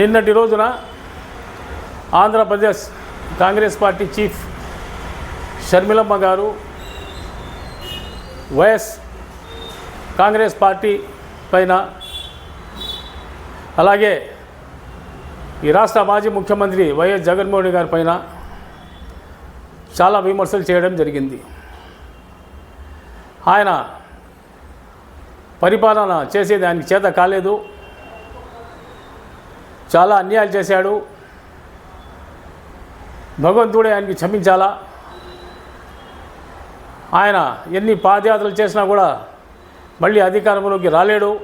నిన్నటి రోజున Andhra Pradesh Congress party chief షర్మిలమ్మ గారు వైఎస్ కాంగ్రెస్ పార్టీ పైన అలాగే ఈ రాష్ట్ర మాజీ ముఖ్యమంత్రి వైఎస్ జగన్మోహన్ రెడ్డి గారి పైన చాలా విమర్శలు చేయడం జరిగింది. ఆయన పరిపాలన చేసేది ఆయనకి చేత కాలేదు. చాలా అన్యాయాలు చేశాడు. భగవంతుడే ఆయనకి క్షమించాలా? ఆయన ఎన్ని పాదయాత్రలు చేసినా కూడా మళ్ళీ అధికారంలోకి రాలేడు.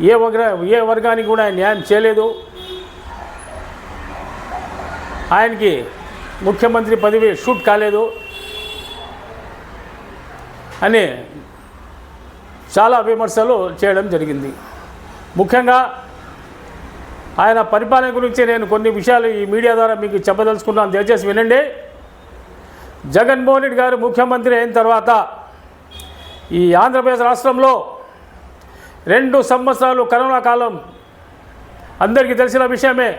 ఏ వర్గ ఏ వర్గానికి కూడా ఆయన న్యాయం చేయలేదు. ఆయనకి ముఖ్యమంత్రి పదవి షూట్ కాలేదు. అని చాలా విమర్శలు చేయడం జరిగింది. ముఖ్యంగా ఆయన పరిపాలన గురించి నేను కొన్ని విషయాలు ఈ మీడియా ద్వారా మీకు చెప్పదలుచుకున్నాను. దయచేసి వినండి. జగన్మోహన్ రెడ్డి గారు ముఖ్యమంత్రి అయిన తర్వాత ఈ ఆంధ్రప్రదేశ్ రాష్ట్రంలో రెండు సంవత్సరాలు కరోనా కాలం అందరికీ తెలిసిన విషయమే.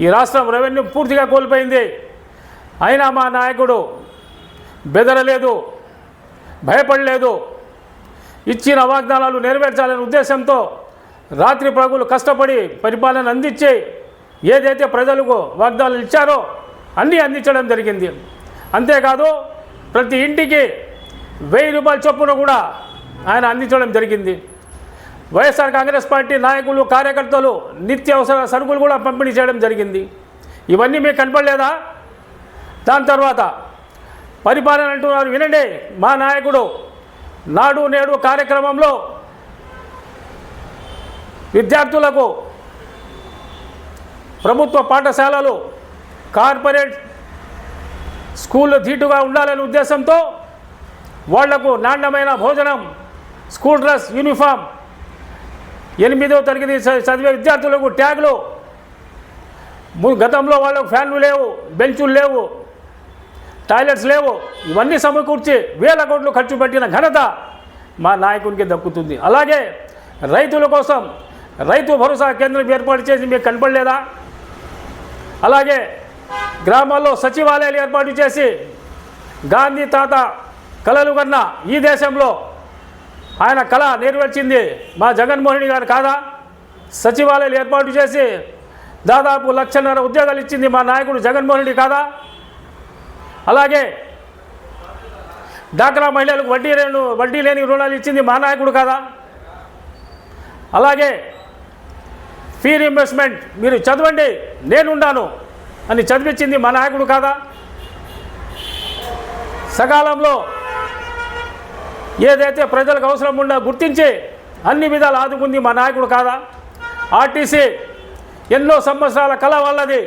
ఈ రాష్ట్రం రెవెన్యూ పూర్తిగా కోల్పోయింది. అయినా మా నాయకుడు బెదరలేదు భయపడలేదు. ఇచ్చిన వాగ్దానాలు నెరవేర్చాలనే ఉద్దేశంతో రాత్రి ప్రజలు కష్టపడి పరిపాలన అందించి ఏదైతే ప్రజలకు వాగ్దానాలు ఇచ్చారో అన్నీ అందించడం జరిగింది. అంతేకాదు ప్రతి ఇంటికి వెయ్యి రూపాయల చొప్పున కూడా ఆయన అందించడం జరిగింది. వైఎస్ఆర్ కాంగ్రెస్ పార్టీ నాయకులు కార్యకర్తలు నిత్యావసర సరుకులు కూడా పంపిణీ చేయడం జరిగింది. ఇవన్నీ మీకు కనపడలేదా? దాని తర్వాత పరిపాలన అంటున్నారు వినండి మా నాయకుడు. నాడు నేడు కార్యక్రమంలో విద్యార్థులకు ప్రభుత్వ పాఠశాలలు కార్పొరేట్ స్కూళ్ళు ధీటుగా ఉండాలనే ఉద్దేశంతో వాళ్ళకు నాణ్యమైన భోజనం స్కూల్ డ్రెస్ యూనిఫామ్ ఎనిమిదో తరగతి చదివే విద్యార్థులకు ట్యాగులు. గతంలో వాళ్ళకు ఫ్యాన్లు లేవు బెంచులు లేవు టాయిలెట్స్ లేవు ఇవన్నీ సమకూర్చి వేల కోట్లు ఖర్చు పెట్టిన ఘనత మా నాయకునికి దక్కుతుంది. అలాగే రైతుల కోసం రైతు భరోసా కేంద్రం ఏర్పాటు చేసి మీకు కనపడలేదా? అలాగే గ్రామాల్లో సచివాలయాలు ఏర్పాటు చేసి గాంధీ తాత కళలు కన్నా ఈ దేశంలో ఆయన కళ నెరవేర్చింది మా జగన్మోహన్ రెడ్డి గారు కాదా? సచివాలయాలు ఏర్పాటు చేసి దాదాపు లక్షన్నర ఉద్యోగాలు ఇచ్చింది మా నాయకుడు జగన్మోహన్ రెడ్డి కాదా? అలాగే డాక్రా మహిళలకు వడ్డీ లేని వడ్డీ లేని రుణాలు ఇచ్చింది మా నాయకుడు కాదా? అలాగే ఫీ రీంబర్స్మెంట్ మీరు చదవండి నేనున్నాను అని చదివించింది మా నాయకుడు కాదా? సకాలంలో ఏదైతే ప్రజలకు అవసరం ఉందో గుర్తించి అన్ని విధాలు ఆదుకుంది మా నాయకుడు కాదా? ఆర్టీసీ ఎన్నో సంవత్సరాల కళ వాళ్ళది.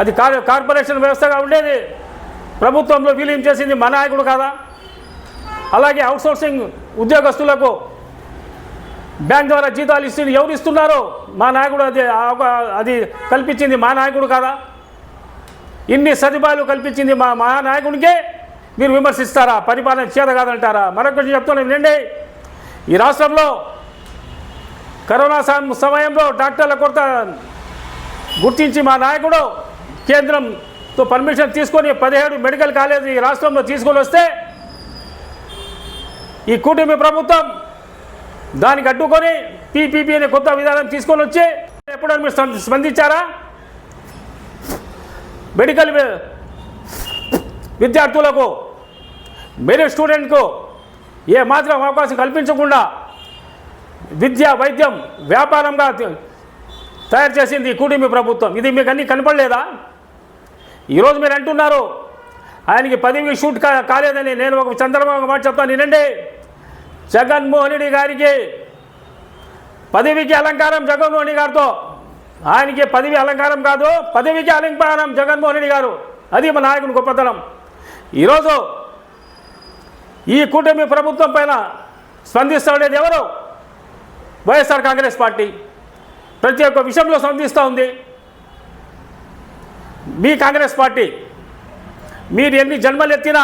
అది కార్ కార్పొరేషన్ వ్యవస్థగా ఉండేది. ప్రభుత్వంలో విలీనం చేసింది మా నాయకుడు కాదా? అలాగే అవుట్సోర్సింగ్ ఉద్యోగస్తులకు బ్యాంక్ ద్వారా జీతాలు ఇస్తుంది ఎవరు ఇస్తున్నారో? మా నాయకుడు అది అది కల్పించింది మా నాయకుడు కాదా? ఇన్ని సదుపాయాలు కల్పించింది మా మా నాయకుడికే మీరు విమర్శిస్తారా? పరిపాలన చేత కాదంటారా? మరొకటి చెప్తున్నాను నిండి ఈ రాష్ట్రంలో కరోనా సమయంలో డాక్టర్ల కొరత గుర్తించి మా నాయకుడు కేంద్రంతో పర్మిషన్ తీసుకొని పదిహేడు మెడికల్ కాలేజీ ఈ రాష్ట్రంలో తీసుకొని వస్తే ఈ కూటమి ప్రభుత్వం దానికి అడ్డుకొని పీపీపీ అనే కొత్త విధానం తీసుకొని వచ్చి ఎప్పుడైనా మీరు స్పందించారా? మెడికల్ విద్యార్థులకు మెరిట్ స్టూడెంట్కు ఏ మాత్రం అవకాశం కల్పించకుండా విద్య వైద్యం వ్యాపారంగా తయారు చేసింది కూటమి ప్రభుత్వం. ఇది మీకు అన్నీ కనపడలేదా? ఈరోజు మీరు అంటున్నారు ఆయనకి పదవి షూట్ కా కాలేదని నేను ఒక చంద్రబాబు మాట చెప్తాను నేనండి జగన్మోహనుడి గారికి పదవికి అలంకారం జగన్మోహన్ గారితో. ఆయనకి పదవి అలంకారం కాదు పదవికి అలంకారం జగన్మోహన్ గారు. అది మా నాయకుని గొప్పతనం. ఈరోజు ఈ కూటమి ప్రభుత్వం పైన స్పందిస్తూ ఉండేది ఎవరు? వైఎస్ఆర్ కాంగ్రెస్ పార్టీ. ప్రతి ఒక్క విషయంలో స్పందిస్తూ ఉంది. మీ కాంగ్రెస్ పార్టీ మీరు ఎన్ని జన్మలు ఎత్తినా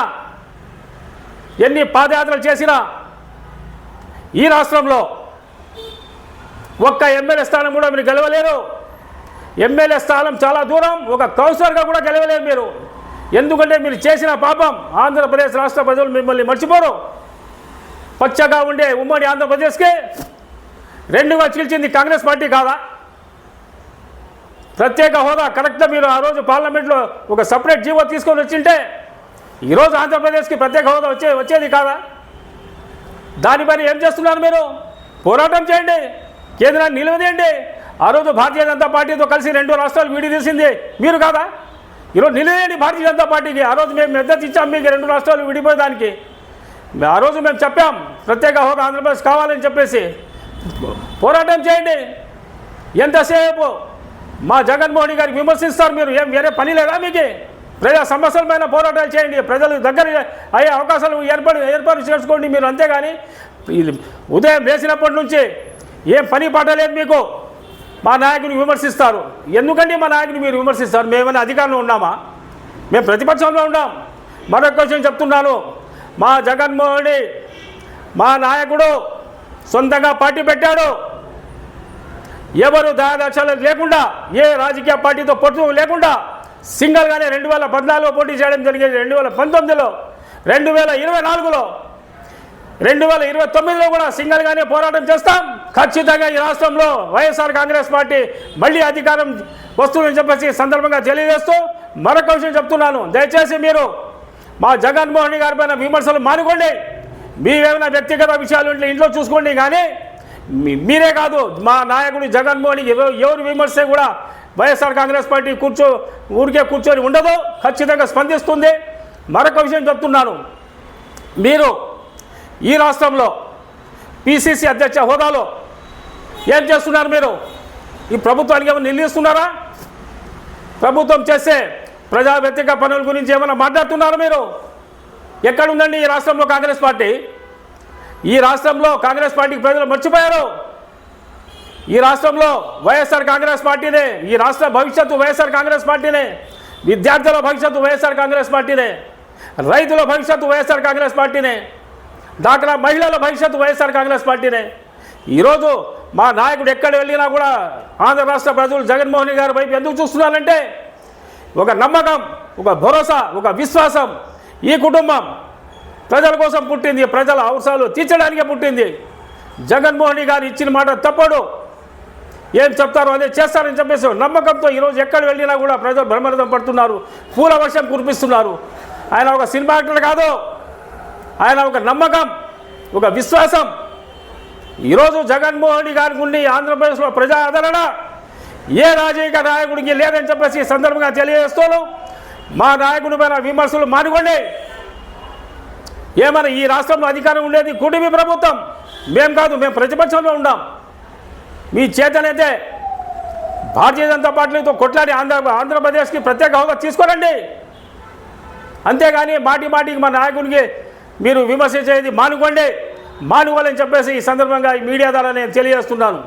ఎన్ని పాదయాత్రలు చేసినా ఈ రాష్ట్రంలో ఒక్క ఎమ్మెల్యే స్థానం కూడా మీరు గెలవలేరు. ఎమ్మెల్యే స్థానం చాలా దూరం ఒక కౌన్సిలర్గా కూడా గెలవలేరు మీరు. ఎందుకంటే మీరు చేసిన పాపం ఆంధ్రప్రదేశ్ రాష్ట్ర ప్రజలు మిమ్మల్ని మర్చిపోరు. పచ్చగా ఉండే ఉమ్మడి ఆంధ్రప్రదేశ్కి రెండుగా చీల్చింది కాంగ్రెస్ పార్టీ కాదా? ప్రత్యేక హోదా కరెక్ట్గా మీరు ఆ రోజు పార్లమెంట్లో ఒక సపరేట్ జీవో తీసుకొని వచ్చింటే ఈరోజు ఆంధ్రప్రదేశ్కి ప్రత్యేక హోదా వచ్చే వచ్చేది కాదా? దానిపైన ఏం చేస్తున్నారు మీరు? పోరాటం చేయండి. కేంద్రాన్ని నిలవదేయండి ఆ రోజు భారతీయ జనతా పార్టీతో కలిసి రెండు రాష్ట్రాలు వీడి తీసింది. మీరు కాదా? ఈరోజు నిలవేయండి భారతీయ జనతా పార్టీకి. ఆ రోజు మేము మద్దతు ఇచ్చాం మీకు రెండు రాష్ట్రాలు విడిపోయేదానికి. ఆ రోజు మేము చెప్పాం ప్రత్యేక హోదా ఆంధ్రప్రదేశ్ కావాలని చెప్పేసి. పోరాటం చేయండి. ఎంతసేపు? మా జగన్మోహన్ గారికి విమర్శిస్తారు మీరు. ఏం వేరే పని లేదా మీకు? ప్రజా సమస్యలపైన పోరాటాలు చేయండి. ప్రజలు దగ్గర అయ్యే అవకాశాలు ఏర్పడి ఏర్పాటు చేసుకోండి మీరు అంతేగాని ఉదయం వేసినప్పటి నుంచి ఏం పని పాట లేదు మీకు. మా నాయకుని విమర్శిస్తారు. ఎందుకంటే మా నాయకుని మీరు విమర్శిస్తారు? మేమైనా అధికారంలో ఉన్నామా? మేము ప్రతిపక్షంలో ఉన్నాం. మరొక విషయం చెప్తున్నాను. మా జగన్మోహన్ మా నాయకుడు సొంతంగా పార్టీ పెట్టాడు. ఎవరు దయాదక్షలు లేకుండా ఏ రాజకీయ పార్టీతో పొత్తు లేకుండా సింగల్గానే రెండు వేల పద్నాలుగులో పోటీ చేయడం జరిగింది. రెండు వేల పంతొమ్మిదిలో రెండు వేల ఇరవై నాలుగులో రెండు వేల ఇరవై తొమ్మిదిలో కూడా సింగల్గానే పోరాటం చేస్తాం. ఖచ్చితంగా ఈ రాష్ట్రంలో వైఎస్ఆర్ కాంగ్రెస్ పార్టీ మళ్ళీ అధికారం వస్తుందని చెప్పేసి సందర్భంగా తెలియజేస్తూ మరొక విషయం చెప్తున్నాను. దయచేసి మీరు మా జగన్మోహన్ గారి పైన విమర్శలు మానుకోండి. మీవేమైనా వ్యక్తిగత విషయాలు ఉంటే ఇంట్లో చూసుకోండి. కానీ మీరే కాదు మా నాయకుడు జగన్మోహన్ ఎవరు విమర్శ కూడా వైఎస్ఆర్ కాంగ్రెస్ పార్టీ కూర్చో ఊరికే కూర్చొని ఉండదు ఖచ్చితంగా స్పందిస్తుంది. మరొక విషయం చెప్తున్నాను. మీరు ఈ రాష్ట్రంలో పిసిసి అధ్యక్ష హోదాలో ఏం చేస్తున్నారు మీరు? ఈ ప్రభుత్వానికి ఏమైనా నిలిస్తున్నారా ప్రభుత్వం చేసే ప్రజా వ్యతిరేక పనుల గురించి ఏమైనా మాట్లాడుతున్నారా మీరు? ఎక్కడుందండి ఈ రాష్ట్రంలో కాంగ్రెస్ పార్టీ? ఈ రాష్ట్రంలో కాంగ్రెస్ పార్టీకి ప్రజలు మర్చిపోయారు. ఈ రాష్ట్రంలో వైఎస్ఆర్ కాంగ్రెస్ పార్టీనే ఈ రాష్ట్ర భవిష్యత్తు వైఎస్ఆర్ కాంగ్రెస్ పార్టీనే విద్యార్థుల భవిష్యత్తు వైఎస్ఆర్ కాంగ్రెస్ పార్టీనే రైతుల భవిష్యత్తు వైఎస్ఆర్ కాంగ్రెస్ పార్టీనే డాక్రా మహిళల భవిష్యత్తు వైఎస్ఆర్ కాంగ్రెస్ పార్టీనే. ఈరోజు మా నాయకుడు ఎక్కడ వెళ్ళినా కూడా ఆంధ్ర రాష్ట్ర ప్రజలు జగన్మోహన్ గారి వైపు ఎందుకు చూస్తున్నారంటే ఒక నమ్మకం ఒక భరోసా ఒక విశ్వాసం ఈ కుటుంబం ప్రజల కోసం పుట్టింది ప్రజల అవసరాలు తీర్చడానికే పుట్టింది. జగన్మోహన్ గారు ఇచ్చిన మాట తప్పడు. ఏం చెప్తారో అదే చేస్తారని చెప్పేసి నమ్మకంతో ఈరోజు ఎక్కడ వెళ్ళినా కూడా ప్రజలు బ్రహ్మరథం పడుతున్నారు. పూల వర్షం కురిపిస్తున్నారు. ఆయన ఒక సినిమా యాక్టర్ కాదు. ఆయన ఒక నమ్మకం ఒక విశ్వాసం. ఈరోజు జగన్మోహన్ గారి గుండి ఆంధ్రప్రదేశ్లో ప్రజా ఆదరణ. ఏ రాజకీయ నాయకుడికి లేదని చెప్పేసి సందర్భంగా తెలియజేస్తాను మా నాయకుడి పైన విమర్శలు మానుకోండి. ఏమైనా ఈ రాష్ట్రంలో అధికారం ఉండేది కుటుంబీ ప్రభుత్వం. మేం కాదు మేము ప్రతిపక్షంలో ఉన్నాం. మీ చేతనైతే భారతీయ జనతా పార్టీతో కొట్లాడి ఆంధ్ర ఆంధ్రప్రదేశ్కి ప్రత్యేక హోదా తీసుకోరండి. అంతేగాని మాటి మాటికి మా నాయకుడికి మీరు విమర్శించేది మానుకోండి. మానుకోవాలని చెప్పేసి ఈ సందర్భంగా ఈ మీడియా ద్వారా నేను తెలియజేస్తున్నాను.